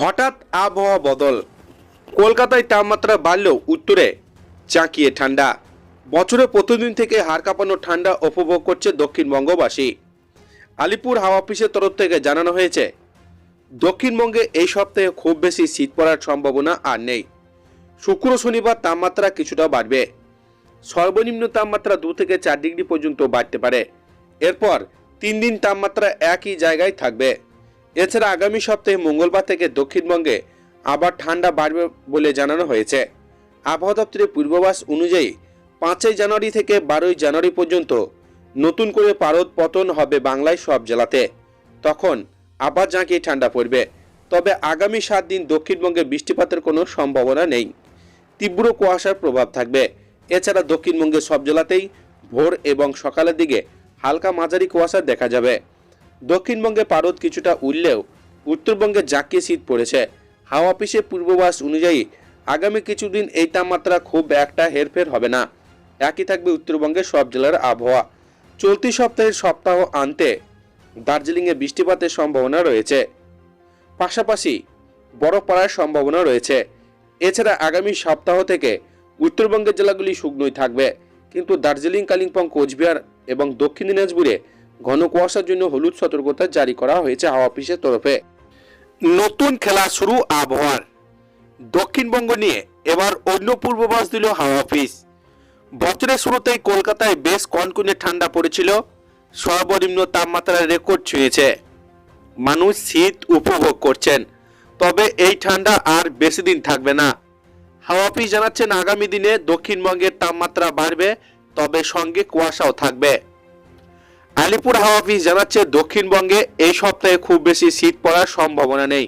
হঠাৎ আবহাওয়া বদল। কলকাতায় তাপমাত্রা বাড়লেও উত্তরে চাঁকিয়ে ঠান্ডা। বছরে প্রতিদিন থেকে হাড় কাঁপানো ঠান্ডা উপভোগ করছে দক্ষিণবঙ্গবাসী আলিপুর হাওয়া অফিসের তরফ থেকে জানানো হয়েছে, দক্ষিণবঙ্গে এই সপ্তাহে খুব বেশি শীত পড়ার সম্ভাবনা আর নেই। শুক্র শনিবার তাপমাত্রা কিছুটা বাড়বে। সর্বনিম্ন তাপমাত্রা দু থেকে চার ডিগ্রি পর্যন্ত বাড়তে পারে। এরপর তিন দিন তাপমাত্রা একই জায়গায় থাকবে। এছাড়া আগামী সপ্তাহে মঙ্গলবার থেকে দক্ষিণবঙ্গে আবার ঠান্ডা বাড়বে বলে জানানো হয়েছে। আবহাওয়া দপ্তরের পূর্বাভাস অনুযায়ী পাঁচই জানুয়ারি থেকে বারোই জানুয়ারি পর্যন্ত নতুন করে পারদ পতন হবে বাংলায় সব জেলাতে। তখন আবার জাঁকিয়ে ঠান্ডা পড়বে। তবে আগামী সাত দিন দক্ষিণবঙ্গে বৃষ্টিপাতের কোনো সম্ভাবনা নেই। তীব্র কুয়াশার প্রভাব থাকবে। এছাড়া দক্ষিণবঙ্গের সব জেলাতেই ভোর এবং সকালের দিকে হালকা মাঝারি কুয়াশা দেখা যাবে। দক্ষিণবঙ্গে পারদ কিছুটা উঠলেও উত্তরবঙ্গে জাঁকিয়ে শীত পড়েছে। হাওয়া অফিসের পূর্বাভাস অনুযায়ী আগামী কিছুদিন এই তাপমাত্রা খুব একটা হেরফের হবে না। একই থাকবে উত্তরবঙ্গের সব জেলার আবহাওয়া। চলতি সপ্তাহের সপ্তাহ আনতে দার্জিলিংয়ে বৃষ্টিপাতের সম্ভাবনা রয়েছে। পাশাপাশি বরফ পড়ার সম্ভাবনা রয়েছে। এছাড়া আগামী সপ্তাহ থেকে উত্তরবঙ্গের জেলাগুলি শুকনোই থাকবে। কিন্তু দার্জিলিং, কালিম্পং, কোচবিহার এবং দক্ষিণ দিনাজপুরে ঘন কুয়াশার জন্য হলুদ সতর্কতা জারি করা হয়েছে হাওয়া অফিসের তরফে। নতুন খেলা শুরু আবহাওয়ার। দক্ষিণবঙ্গ নিয়ে এবার অন্য পূর্বাভাস দিল হাওয়া অফিস। বছরের শুরুতেই কলকাতায় বেশ কনকনে ঠান্ডা পড়েছিল। সর্বনিম্ন তাপমাত্রার রেকর্ড ছুঁয়েছে। মানুষ শীত উপভোগ করছেন। তবে এই ঠান্ডা আর বেশি দিন থাকবে না। হাওয়া অফিস জানাচ্ছেন আগামী দিনে দক্ষিণবঙ্গের তাপমাত্রা বাড়বে, তবে সঙ্গে কুয়াশাও থাকবে। আলিপুর হাওয়া অফিস জানাচ্ছে, দক্ষিণবঙ্গে এই সপ্তাহে খুব বেশি শীত পড়ার সম্ভাবনা নেই।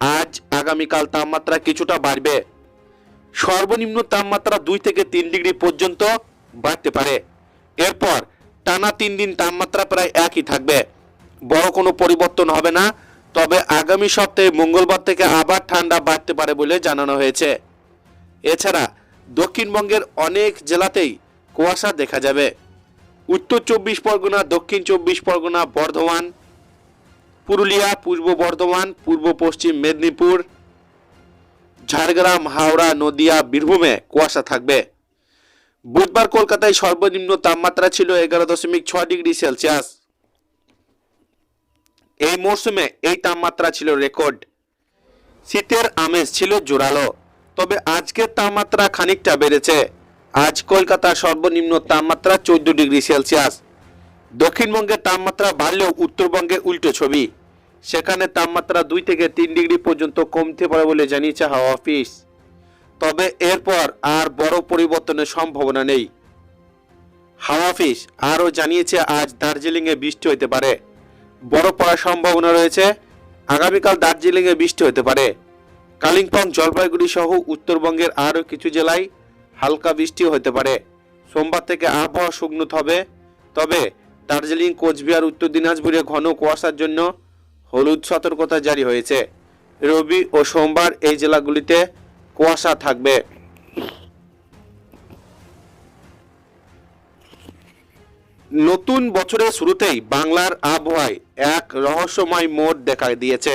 আজ আগামীকাল তাপমাত্রা কিছুটা বাড়বে। সর্বনিম্ন তাপমাত্রা দুই থেকে তিন ডিগ্রি পর্যন্ত বাড়তে পারে। এরপর টানা তিন দিন তাপমাত্রা প্রায় একই থাকবে। বড় কোনো পরিবর্তন হবে না, তবে আগামী সপ্তাহে মঙ্গলবার থেকে আবার ঠান্ডা বাড়তে পারে বলে জানানো হয়েছে। এছাড়া দক্ষিণবঙ্গের অনেক জেলাতেই কুয়াশা দেখা যাবে। উত্তর চব্বিশ পরগনা, দক্ষিণ চব্বিশ পরগনা, বর্ধমান, পুরুলিয়া, পূর্ব বর্ধমান, পূর্ব পশ্চিম মেদিনীপুর, ঝাড়গ্রাম, হাওড়া, নদিয়া, বীরভূমে কুয়াশা থাকবে। বুধবার কলকাতায় সর্বনিম্ন তাপমাত্রা ছিল এগারো দশমিক ছয় ডিগ্রি সেলসিয়াস। এই মরশুমে এই তাপমাত্রা ছিল রেকর্ড। শীতের আমেজ ছিল জোরালো, তবে আজকের তাপমাত্রা খানিকটা বেড়েছে। আজ কলকাতার সর্বনিম্ন তাপমাত্রা চোদ্দ ডিগ্রি সেলসিয়াস। দক্ষিণবঙ্গের তাপমাত্রা বাড়লেও উত্তরবঙ্গে উল্টো ছবি। সেখানে তাপমাত্রা দুই থেকে তিন ডিগ্রি পর্যন্ত কমতে পারে বলে জানিয়েছে হাওয়া অফিস। তবে এরপর আর বড় পরিবর্তনের সম্ভাবনা নেই। হাওয়া অফিস আরও জানিয়েছে আজ দার্জিলিংয়ে বৃষ্টি হতে পারে। বরফ পড়ার সম্ভাবনা রয়েছে। আগামীকাল দার্জিলিংয়ে বৃষ্টি হতে পারে। কালিম্পং, জলপাইগুড়ি সহ উত্তরবঙ্গের আরও কিছু জেলায় হালকা বৃষ্টি হতে পারে। সোমবার থেকে আবহাওয়া শুকনো হবে। তবে দার্জিলিং, কোচবিহার, উত্তর দিনাজপুরে ঘন কুয়াশার জন্য হলুদ সতর্কতা জারি হয়েছে। রবি ও সোমবার এই জেলাগুলিতে কুয়াশা থাকবে। নতুন বছরের শুরুতেই বাংলার আবহাওয়ায় এক রহস্যময় মোড় দেখা দিয়েছে।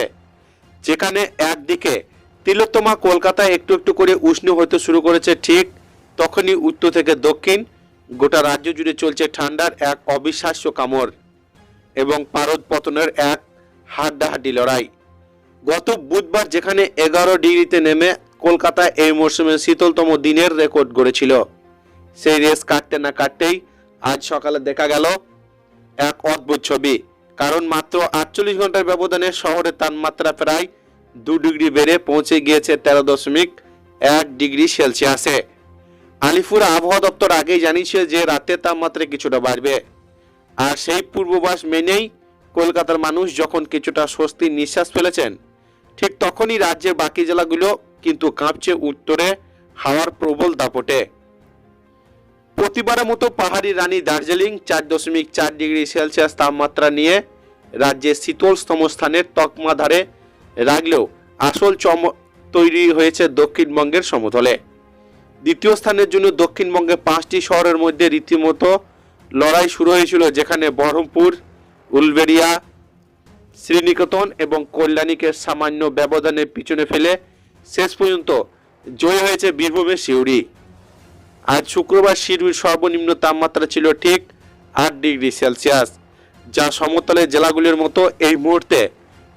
যেখানে একদিকে তিলোত্তমা কলকাতায় একটু একটু করে উষ্ণ হতে শুরু করেছে ঠিক তখনই উত্তর থেকে দক্ষিণ, গোটা রাজ্য জুড়ে চলছে ঠান্ডার এক অবিশ্বাস্য কামড় এবং পারদ পতনের এক হাড্ডাহাড্ডি লড়াই। গত বুধবার যেখানে এগারো ডিগ্রিতে নেমে কলকাতায় এই মরশুমে শীতলতম দিনের রেকর্ড গড়েছিল, সেই রেস কাটতে না কাটতেই আজ সকালে দেখা গেল এক অদ্ভুত ছবি। কারণ মাত্র আটচল্লিশ ঘণ্টার ব্যবধানে শহরের তাপমাত্রা প্রায় দু ডিগ্রি বেড়ে পৌঁছে গিয়েছে তেরো দশমিক এক ডিগ্রি সেলসিয়াসে। আলিপুর আবহাওয়া দপ্তর আগেই জানিয়েছে যে রাতের তাপমাত্রা কিছুটা বাড়বে। আর সেই পূর্বাভাস মেনেই কলকাতার মানুষ যখন কিছুটা স্বস্তির নিঃশ্বাস ফেলেছেন, ঠিক তখনই রাজ্যের বাকি জেলাগুলো কিন্তু কাঁপছে উত্তরে, হাওয়ার প্রবল দাপটে। প্রতিবারের মতো পাহাড়ি রানী দার্জিলিং চার দশমিক চার ডিগ্রি সেলসিয়াস তাপমাত্রা নিয়ে রাজ্যের শীতলতম স্থানের তকমা ধারে রাখলেও আসল চম তৈরি হয়েছে দক্ষিণবঙ্গের সমতলে। দ্বিতীয় স্থানের জন্য দক্ষিণবঙ্গে পাঁচটি শহরের মধ্যে রীতিমতো লড়াই শুরু হয়েছিল, যেখানে বহরমপুর, উলবেড়িয়া, শ্রীনিকেতন এবং কল্যাণীকে সামান্য ব্যবধানের পিছনে ফেলে শেষ পর্যন্ত জয় হয়েছে বীরভূমের শিউরি আজ শুক্রবার শিরুর সর্বনিম্ন তাপমাত্রা ছিল ঠিক আট ডিগ্রি সেলসিয়াস, যা সমতলের জেলাগুলির মতো এই মুহূর্তে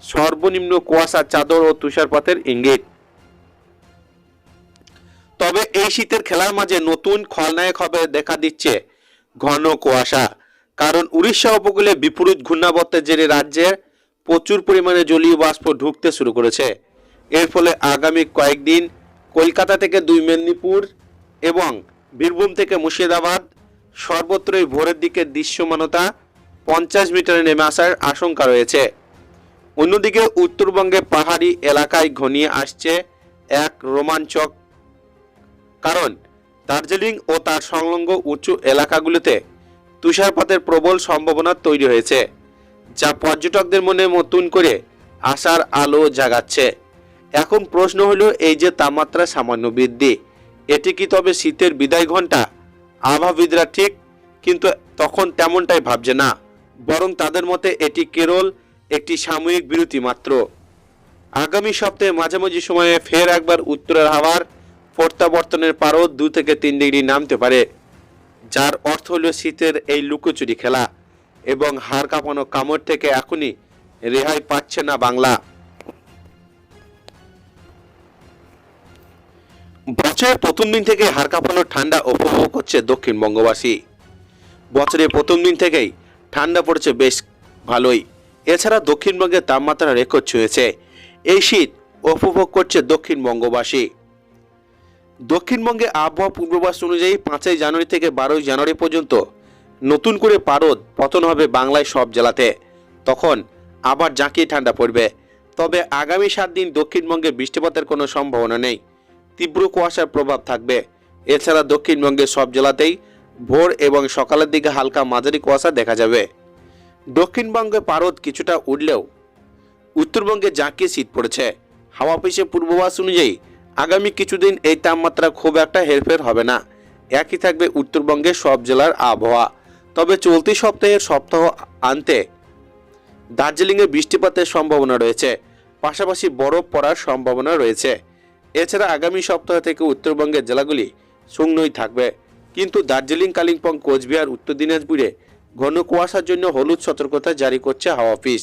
সর্বনিম্ন কুয়াশা, চাদর ও তুষারপাতের ইঙ্গিত। তবে এই শীতের খেলার মাঝে নতুন খলনায়ক হবে দেখা দিচ্ছে ঘন কুয়াশা। কারণ উড়িষ্যা উপকূলে বিপরীত ঘূর্ণাবর্তের জেরে রাজ্যে প্রচুর পরিমাণে জলীয় বাষ্প ঢুকতে শুরু করেছে। এর ফলে আগামী কয়েকদিন কলকাতা থেকে দুই মেদিনীপুর এবং বীরভূম থেকে মুর্শিদাবাদ সর্বত্রই ভোরের দিকে দৃশ্যমানতা পঞ্চাশ মিটারে নেমে আসার আশঙ্কা রয়েছে। অন্যদিকে উত্তরবঙ্গে পাহাড়ি এলাকায় ঘনিয়ে আসছে এক রোমাঞ্চক কারণ দার্জিলিং ও তার সংলগ্ন উঁচু এলাকাগুলিতে তুষারপাতের প্রবল সম্ভাবনা তৈরি হয়েছে, যা পর্যটকদের মনে নতুন করে আশার আলো জাগাচ্ছে। এখন প্রশ্ন হলো, এই যে তাপমাত্রা সামান্য বৃদ্ধি, এটি কি তবে শীতের বিদায় ঘণ্টা আবহাওয়িদরা ঠিক, কিন্তু তখন তেমনটাই ভাবছে না, বরং তাদের মতে এটি কেরল একটি সাময়িক বিরতি মাত্র। আগামী সপ্তাহে মাঝামাঝি সময়ে ফের একবার উত্তরের হাওয়ার প্রত্যাবর্তনের পারও দু থেকে তিন ডিগ্রি নামতে পারে, যার অর্থ হলো শীতের এই লুকোচুরি খেলা। এবং হাড় কাঁপানো কামড় থেকে এখনই রেহাই পাচ্ছে না বাংলা। বছরের প্রথম দিন থেকে হাড় কাঁপানো ঠান্ডা উপভোগ করছে দক্ষিণবঙ্গবাসী বছরের প্রথম দিন থেকেই ঠান্ডা পড়েছে বেশ ভালোই। এছাড়া দক্ষিণবঙ্গের তাপমাত্রা রেকর্ড ছুঁয়েছে। এই শীত উপভোগ করছে দক্ষিণবঙ্গবাসী দক্ষিণবঙ্গে আবহাওয়া পূর্বাভাস অনুযায়ী পাঁচই জানুয়ারি থেকে বারোই জানুয়ারি পর্যন্ত নতুন করে পারদ পতন হবে বাংলায় সব জেলাতে। তখন আবার জাঁকিয়ে ঠান্ডা পড়বে। তবে আগামী সাত দিন দক্ষিণবঙ্গে বৃষ্টিপাতের কোনো সম্ভাবনা নেই। তীব্র কুয়াশার প্রভাব থাকবে। এছাড়া দক্ষিণবঙ্গের সব জেলাতেই ভোর এবং সকালের দিকে হালকা মাঝারি কুয়াশা দেখা যাবে। দক্ষিণবঙ্গে পারদ কিছুটা উঠলেও উত্তরবঙ্গে জাঁকিয়ে শীত পড়েছে। হাওয়া অফিসের পূর্বাভাস অনুযায়ী আগামী কিছুদিন এই তাপমাত্রা খুব একটা হেরফের হবে না। একই থাকবে উত্তরবঙ্গের সব জেলার আবহাওয়া। তবে চলতি সপ্তাহের সপ্তাহ আনতে দার্জিলিংয়ে বৃষ্টিপাতের সম্ভাবনা রয়েছে। পাশাপাশি বরফ পড়ার সম্ভাবনা রয়েছে। এছাড়া আগামী সপ্তাহ থেকে উত্তরবঙ্গের জেলাগুলি শুকনোই থাকবে। কিন্তু দার্জিলিং, কালিম্পং, কোচবিহার, উত্তর দিনাজপুরে ঘন কুয়াশার জন্য হলুদ সতর্কতা জারি করছে হাওয়া অফিস।